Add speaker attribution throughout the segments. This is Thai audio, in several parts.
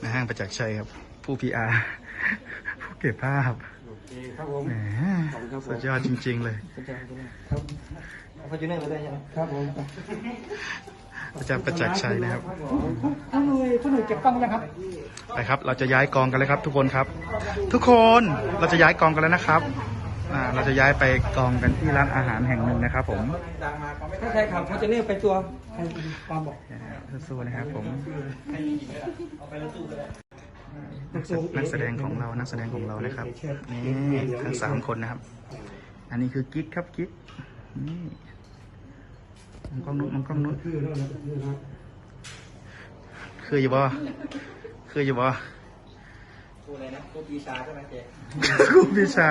Speaker 1: ในห้างประจักษ์ชัยครับ ผู้พีอาร์ผู้เก็บภาพ
Speaker 2: โอเคครับผม
Speaker 1: แหม
Speaker 2: ขอบคุณครับผม
Speaker 1: สุดยอดจริง ๆ เลย
Speaker 2: ครับฟอร์จูเนอร์มาได้ใช่ไหมครับผม
Speaker 1: อาจารย์ประจักษ์ชัยนะครับ
Speaker 2: ท่านหน่วยท่านหน่วยเก็บกล้องยังครับ
Speaker 1: ไปครับ เราจะย้ายกองกันเลยครับ ทุกคนครับ ทุกคนเราจะย้ายกองกันแล้วนะครับ อ่าเราจะย้ายไปกองกันที่ร้านอาหารแห่งหนึ่งนะครับผม
Speaker 2: ถ้าใครขับฟอร์จูเนอร์ไปตัวใครความบอก
Speaker 1: สู้ๆนะครับผมนักแสดงของเรานักแสดงของเรานะครับนี่ทั้งสามคนนะครับ อันนี้คือกิ๊กครับกิ๊กนี่มองกล้องนู้นมองกล้องนู้น
Speaker 2: คือแล้วนะคือนะ
Speaker 1: คืออยู่บ่คืออยู่บ่
Speaker 2: กู อะไรนะกูปีชาใช่ไหมเจ๊
Speaker 1: กูพิชา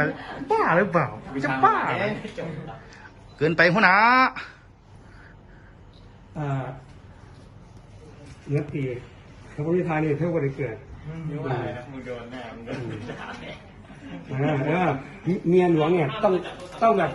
Speaker 1: บ้าหรือเปล่าจะบ้าเหรอเกินไปหัวหน้า
Speaker 3: อ่าเนื้อปีเขาพิธานี่เท่ากับได้เกิด
Speaker 2: มึงว่าอะไรนะมึงโดนแน่มึงโดนด่าแน่
Speaker 3: อ่าเออเมียหลวงเนี่ยต้องต้องแบบ